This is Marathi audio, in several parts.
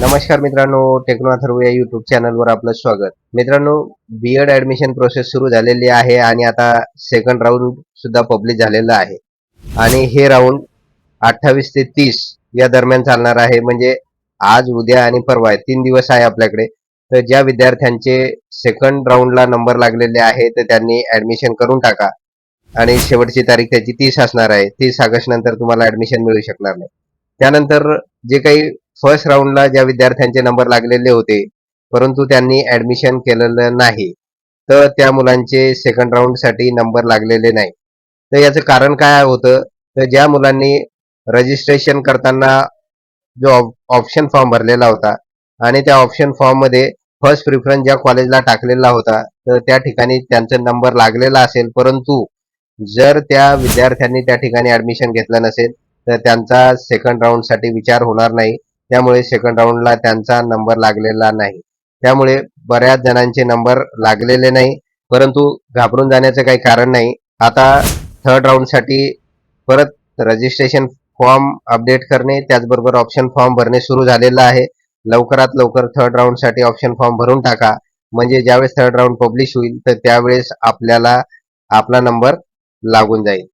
नमस्कार मित्रांनो टेक्नो अथर्व या युट्यूब चॅनलवर आपलं स्वागत. मित्रांनो बीएड ऍडमिशन प्रोसेस सुरू झालेली आहे आणि आता सेकंड राऊंड सुद्धा पब्लिश झालेलं आहे. आणि हे राऊंड अठ्ठावीस ते तीस या दरम्यान चालणार आहे. म्हणजे आज उद्या आणि परवा आहे. तीन दिवस आहे आपल्याकडे. तर ज्या विद्यार्थ्यांचे सेकंड राऊंडला नंबर लागलेले आहे तर त्यांनी ऍडमिशन करून टाका. आणि शेवटची तारीख त्याची तीस असणार आहे. तीस ऑगस्ट नंतर तुम्हाला ऍडमिशन मिळू शकणार नाही. त्यानंतर जे काही फर्स्ट राऊंडला ज्या विद्यार्थ्यांचे नंबर लागलेले होते परंतु त्यांनी ऍडमिशन केलेलं नाही. तर त्या मुलांचे सेकंड राऊंडसाठी नंबर लागलेले नाही. तर याचं कारण काय होतं? तर ज्या मुलांनी रजिस्ट्रेशन करताना जो ऑप्शन फॉर्म भरलेला होता आणि त्या ऑप्शन फॉर्ममध्ये फर्स्ट प्रिफरन्स ज्या कॉलेजला टाकलेला होता तर त्या ठिकाणी त्यांचा नंबर लागलेला असेल. परंतु जर त्या विद्यार्थ्यांनी त्या ठिकाणी ऍडमिशन घेतलं नसेल तर त्यांचा सेकंड राऊंडसाठी विचार होणार नाही. त्यामुळे सेकंड राऊंडला त्यांचा नंबर लागलेला नाही. त्यामुळे बऱ्याच जणांचे नंबर लागलेले नाही. परंतु घाबरून जाण्याचं काही कारण नाही. आता थर्ड राऊंडसाठी परत रजिस्ट्रेशन फॉर्म अपडेट करणे त्याचबरोबर ऑप्शन फॉर्म भरणे सुरू झालेलं आहे. लवकरात लवकर थर्ड राऊंडसाठी ऑप्शन फॉर्म भरून टाका. म्हणजे ज्यावेळेस थर्ड राऊंड पब्लिश होईल तर त्यावेळेस आपल्याला आपला नंबर लागून जाईल.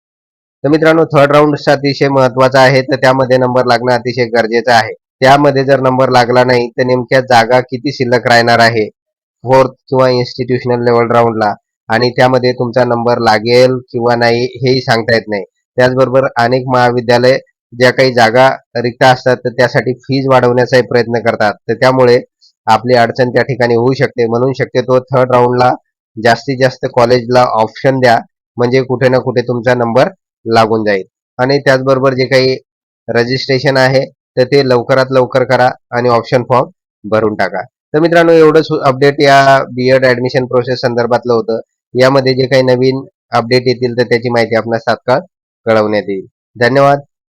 तर मित्रांनो थर्ड राऊंड अतिशय महत्त्वाचा आहे तर त्यामध्ये नंबर लागणं अतिशय गरजेचं आहे. त्यामध्ये जर नंबर लागला नाही तर नेमक्या जागा किती शिल्लक राहणार आहे? फोर्थ किंवा इन्स्टिट्यूशनल लेवल राऊंडला आणि त्यामध्ये तुमचा नंबर लागेल किंवा नाही हेही सांगता येत नाही. त्याचबरोबर अनेक महाविद्यालय ज्या काही जागा रिक्त असतात तर त्यासाठी फीज वाढवण्याचाही प्रयत्न करतात. तर त्यामुळे आपली अडचण त्या ठिकाणी होऊ शकते. म्हणून शक्यतो थर्ड राऊंडला जास्तीत जास्त कॉलेजला ऑप्शन द्या. म्हणजे कुठे ना कुठे तुमचा नंबर लागून जाईल. आणि त्याचबरोबर जे काही रजिस्ट्रेशन आहे तर ते लवकरात लवकर करा आणि ऑप्शन फॉर्म भरून टाका. तर मित्रांनो एवढंच अपडेट या बीएड ऍडमिशन प्रोसेस संदर्भातलं होतं. यामध्ये जे काही नवीन अपडेट येतील तर त्याची माहिती आपणास तात्काळ कळवण्यात येईल. धन्यवाद.